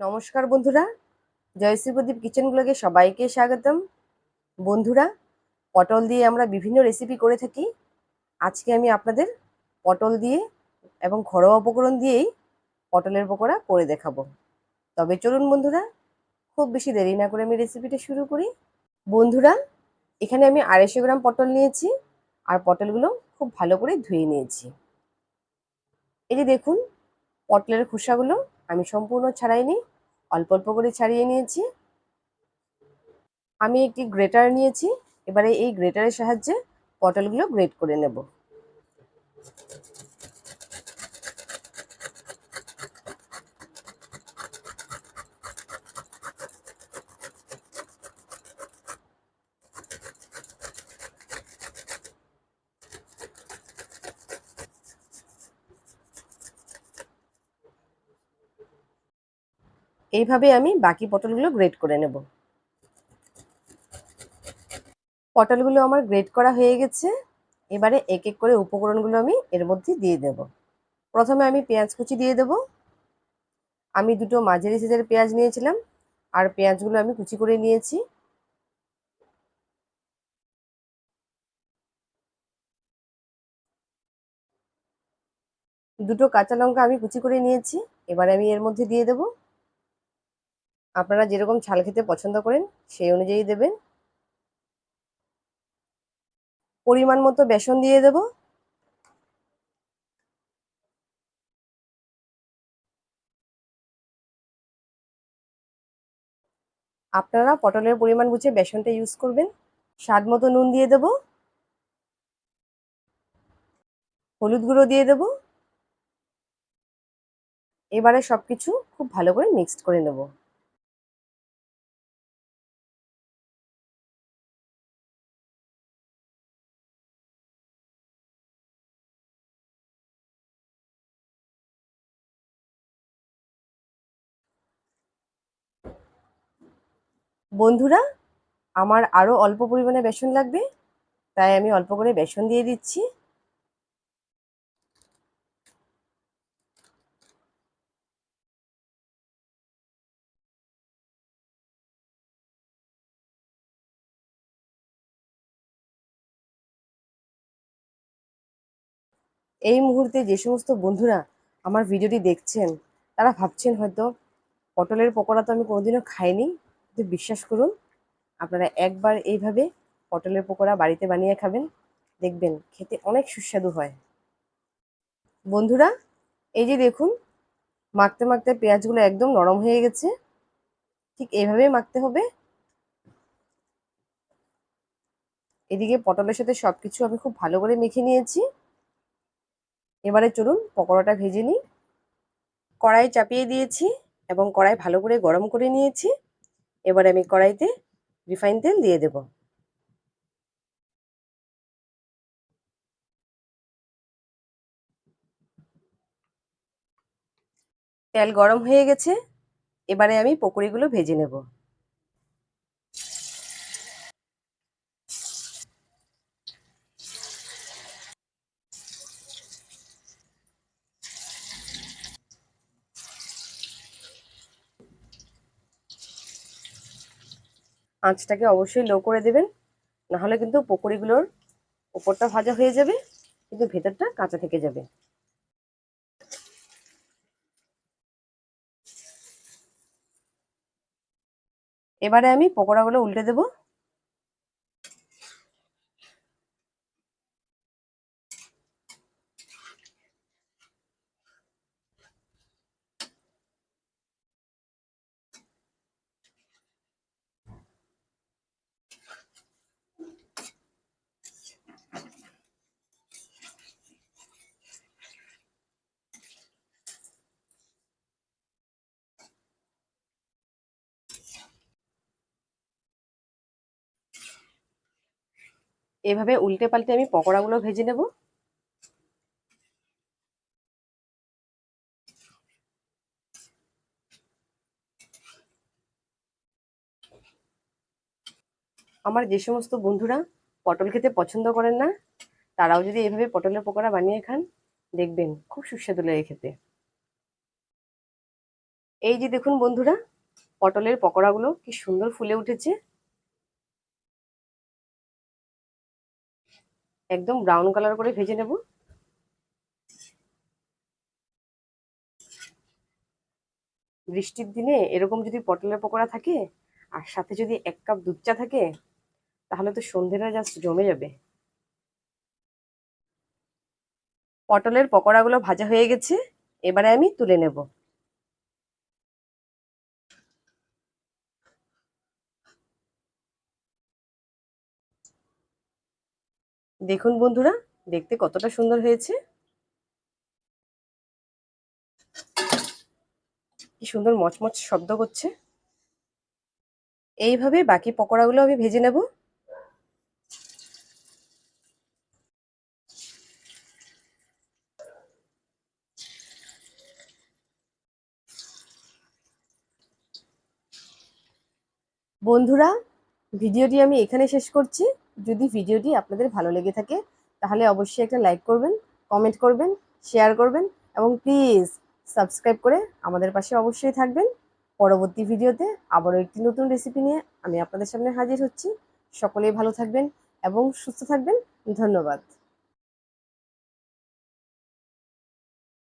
নমস্কার বন্ধুরা জয়শ্রী প্রদীপ কিচেন ব্লগে সবাইকে স্বাগতম। বন্ধুরা, পটল দিয়ে আমরা বিভিন্ন রেসিপি করে থাকি। আজকে আমি আপনাদের পটল দিয়ে এবং ঘরোয়া উপকরণ দিয়েই পটলের পকোড়া করে দেখাবো। তবে চলুন বন্ধুরা, খুব বেশি দেরি না করে আমি রেসিপিটা শুরু করি। বন্ধুরা, এখানে আমি আড়াইশো গ্রাম পটল নিয়েছি আর পটলগুলো খুব ভালো করে ধুয়ে নিয়েছি। এই দেখুন, পটলের খোসাগুলো আমি সম্পূর্ণ ছাড়াইনি অল্প অল্প করে ছাড়িয়ে নিয়েছি। আমি একটি গ্রেটার নিয়েছি, এবারে এই গ্রেটারের সাহায্যে পটলগুলো গ্রেট করে নেব। এইভাবে আমি বাকি পটলগুলো গ্রেড করে নেব। পটলগুলো আমার গ্রেড করা হয়ে গেছে। এবারে এক এক করে উপকরণগুলো আমি এর মধ্যে দিয়ে দেব। প্রথমে আমি পেঁয়াজ কুচি দিয়ে দেব। আমি দুটো মাঝারি সাইজের পেঁয়াজ নিয়েছিলাম, আর পেঁয়াজগুলো আমি কুচি করে নিয়েছি। দুটো কাঁচা লঙ্কা আমি কুচি করে নিয়েছি। এবারে আমি এর মধ্যে দিয়ে দেবো। আপনারা যেরকম ঝাল খেতে পছন্দ করেন, সেই অনুযায়ী দেবেন। পরিমাণ মতো বেসন দিয়ে দেব। আপনারা পটলের পরিমাণ বুঝে বেসনটা ইউজ করবেন। স্বাদ মতো নুন দিয়ে দেব। হলুদ গুঁড়ো দিয়ে দেব। এবারে সব কিছু খুব ভালো করে মিক্সড করে নেব। বন্ধুরা, আমার আরও অল্প পরিমাণে বেসন লাগবে, তাই আমি অল্প করে বেসন দিয়ে দিচ্ছি। এই মুহূর্তে যে সমস্ত বন্ধুরা আমার ভিডিওটি দেখছেন, তারা ভাবছেন হয়তো পটলের পকোড়া তো আমি কোনোদিনও খাইনি কিন্তু বিশ্বাস করুন, আপনারা একবার এইভাবে পটলের পকোড়া বাড়িতে বানিয়ে খাবেন, দেখবেন খেতে অনেক সুস্বাদু হয়। বন্ধুরা, এই যে দেখুন, মাখতে মাখতে পেঁয়াজগুলো একদম নরম হয়ে গেছে। ঠিক এইভাবেই মাখতে হবে। এদিকে পটলের সাথে সব কিছু আমি খুব ভালো করে মেখে নিয়েছি। এবারে চলুন পকোড়াটা ভেজে নিই। কড়াই চাপিয়ে দিয়েছি এবং কড়াই ভালো করে গরম করে নিয়েছি। এবারে আমি কড়াইতে রিফাইন তেল দিয়ে দেব। তেল গরম হয়ে গেছে, এবারে আমি পকোড়িগুলো ভেজে নেব। আঁচটাকে অবশ্যই লো করে দেবেন। নাহলে কিন্তু পকোড়িগুলোর ওপরটা ভাজা হয়ে যাবে, কিন্তু ভেতরটা কাঁচা থেকে যাবে। এবারে আমি পকোড়াগুলো উল্টে দেব। এভাবে উল্টে পাল্টে আমি পকোড়াগুলো ভেজে নেব। আমার যে সমস্ত বন্ধুরা পটল খেতে পছন্দ করেন না, তারাও যদি এভাবে পটলের পকোড়া বানিয়ে খান, দেখবেন খুব সুস্বাদু লাগে খেতে। এই যে দেখুন বন্ধুরা, পটলের পকোড়াগুলো কি সুন্দর ফুলে উঠেছে। একদম ব্রাউন কালার করে ভেজে নেব। বৃষ্টির দিনে এরকম যদি পটলের পকোড়া থাকে, আর সাথে যদি এক কাপ দুধ চা থাকে, তাহলে তো সন্ধ্যেটা জাস্ট জমে যাবে। পটলের পকোড়াগুলো ভাজা হয়ে গেছে, এবারে আমি তুলে নেব। দেখুন বন্ধুরা, দেখতে কতটা সুন্দর হয়েছে। কি সুন্দর মচমচ শব্দ করছে। এইভাবে বাকি পকোড়াগুলো আমি ভেজে নেব। বন্ধুরা, ভিডিওটি আমি এখানে শেষ করছি। যদি ভিডিওটি আপনাদের ভালো লেগে থাকে, তাহলে অবশ্যই একটা লাইক করবেন কমেন্ট করবেন শেয়ার করবেন, এবং প্লিজ সাবস্ক্রাইব করে আমাদের পাশে অবশ্যই থাকবেন। পরবর্তী ভিডিওতে আবারও একটি নতুন রেসিপি নিয়ে আমি আপনাদের সামনে হাজির হচ্ছি। সকলেই ভালো থাকবেন এবং সুস্থ থাকবেন। ধন্যবাদ।